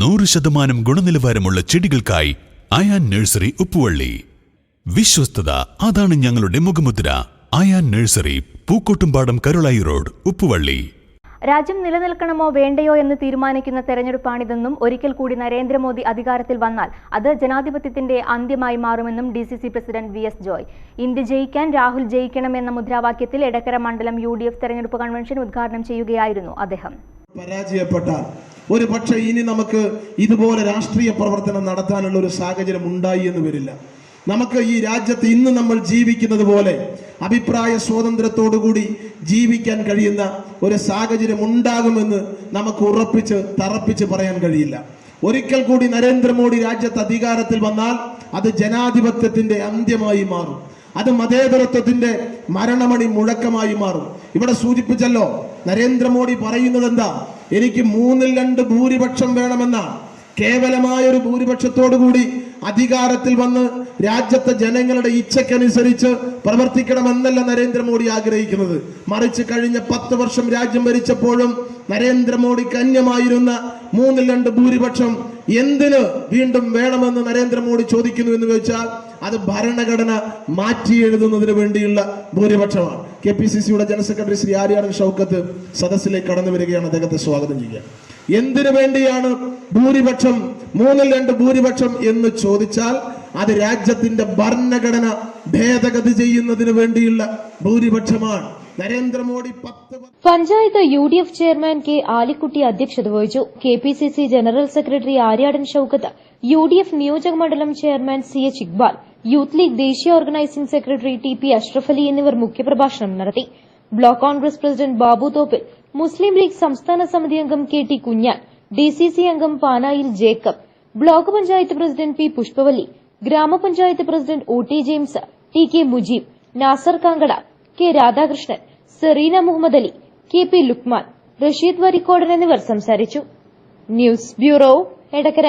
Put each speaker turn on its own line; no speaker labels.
നൂറ് ശതമാനം ഗുണനിലവാരമുള്ള ചെടികൾക്കായി അയാൻ നഴ്സറി ഉപ്പുവള്ളി വിശ്വസ്തത അതാണ് ഞങ്ങളുടെ മുഖമുദ്ര അയാൻ നഴ്സറി പൂക്കോട്ടുംപാടം കരുളായി റോഡ് ഉപ്പുവള്ളി
രാജ്യം നിലനിൽക്കണമോ വേണ്ടയോ എന്ന് തീരുമാനിക്കുന്ന തെരഞ്ഞെടുപ്പാണിതെന്നും ഒരിക്കൽ കൂടി നരേന്ദ്രമോദി അധികാരത്തിൽ വന്നാൽ അത് ജനാധിപത്യത്തിന്റെ അന്ത്യമായി മാറുമെന്നും D C C president V S Joy India ജയിക്കാൻ രാഹുൽ ജയിക്കണമെന്ന മുദ്രാവാക്യത്തിൽ എടക്കര മണ്ഡലം യു ഡി എഫ് തെരഞ്ഞെടുപ്പ് കൺവെൻഷൻ ഉദ്ഘാടനം ചെയ്യുകയായിരുന്നു അദ്ദേഹം
പരാജയപ്പെട്ടാൽ ഒരു പക്ഷേ ഇനി നമുക്ക് ഇതുപോലെ രാഷ്ട്രീയ പ്രവർത്തനം നടത്താനുള്ള ഒരു സാഹചര്യം ഉണ്ടായി എന്ന് വരില്ല നമുക്ക് ഈ രാജ്യത്ത് ഇന്ന് നമ്മൾ ജീവിക്കുന്നത് പോലെ അഭിപ്രായ സ്വാതന്ത്ര്യത്തോടുകൂടി ജീവിക്കാൻ കഴിയുന്ന ഒരു സാഹചര്യം ഉണ്ടാകുമെന്ന് നമുക്ക് ഉറപ്പിച്ച് തറപ്പിച്ച് പറയാൻ കഴിയില്ല ഒരിക്കൽ കൂടി നരേന്ദ്രമോദി രാജ്യത്ത് അധികാരത്തിൽ വന്നാൽ അത് ജനാധിപത്യത്തിന്റെ അന്ത്യമായി മാറും അത് മതേതരത്വത്തിന്റെ മരണമണി മുഴക്കമായി മാറും ഇവിടെ സൂചിപ്പിച്ചല്ലോ നരേന്ദ്രമോദി പറയുന്നത് എന്താ എനിക്ക് മൂന്നിൽ രണ്ട് ഭൂരിപക്ഷം വേണമെന്ന കേവലമായ ഒരു ഭൂരിപക്ഷത്തോടുകൂടി അധികാരത്തിൽ വന്ന് രാജ്യത്തെ ജനങ്ങളുടെ ഇച്ഛക്കനുസരിച്ച് പ്രവർത്തിക്കണമെന്നല്ല നരേന്ദ്രമോദി ആഗ്രഹിക്കുന്നത് മറിച്ച് കഴിഞ്ഞ പത്ത് വർഷം രാജ്യം ഭരിച്ചപ്പോഴും നരേന്ദ്രമോദിക്ക് അന്യമായിരുന്ന മൂന്നിൽ രണ്ട് ഭൂരിപക്ഷം എന്തിന് വീണ്ടും വേണമെന്ന് നരേന്ദ്രമോദി ചോദിക്കുന്നു എന്ന് വെച്ചാൽ അത് ഭരണഘടന മാറ്റി എഴുതുന്നതിന് വേണ്ടിയുള്ള ഭൂരിപക്ഷമാണ് കെ പി സി സിയുടെ ജനറൽ സെക്രട്ടറി ശ്രീ ആര്യാടൻ ഷൗക്കത്ത് സദസ്സിലേക്ക് കടന്നു വരികയാണ് അദ്ദേഹത്തെ സ്വാഗതം ചെയ്യുക എന്തിനു വേണ്ടിയാണ് ഭൂരിപക്ഷം മൂന്നിൽ രണ്ട് ഭൂരിപക്ഷം എന്ന് ചോദിച്ചാൽ അത് രാജ്യത്തിന്റെ ഭരണഘടന ഭേദഗതി ചെയ്യുന്നതിന് വേണ്ടിയുള്ള ഭൂരിപക്ഷമാണ് Narendra Modi
panchayat U D F chairman K Alikutty അധ്യക്ഷത വഹിച്ചു K P C C general secretary Aryadan Shoukath U D F നിയോജക മണ്ഡലം chairman C H Iqbal youth league ദേശീയ organising secretary T P Ashraf Ali എന്നിവർ മുഖ്യപ്രഭാഷണം നടത്തി block Congress president Babu Thoppil Muslim league സംസ്ഥാന സമിതി അംഗം കെ ടി കുഞ്ഞാൻ ഡിസിസി അംഗം Panayil Jacob block panchayat president P Pushpavalli ഗ്രാമപഞ്ചായത്ത് president O T James T K Mujeeb Nasser Kankada K Radhakrishnan Sereena Muhammad Ali K P Lukman Rasheed Varikkodan എന്നിവർ സംസാരിച്ചു ന്യൂസ് ബ്യൂറോ എടക്കര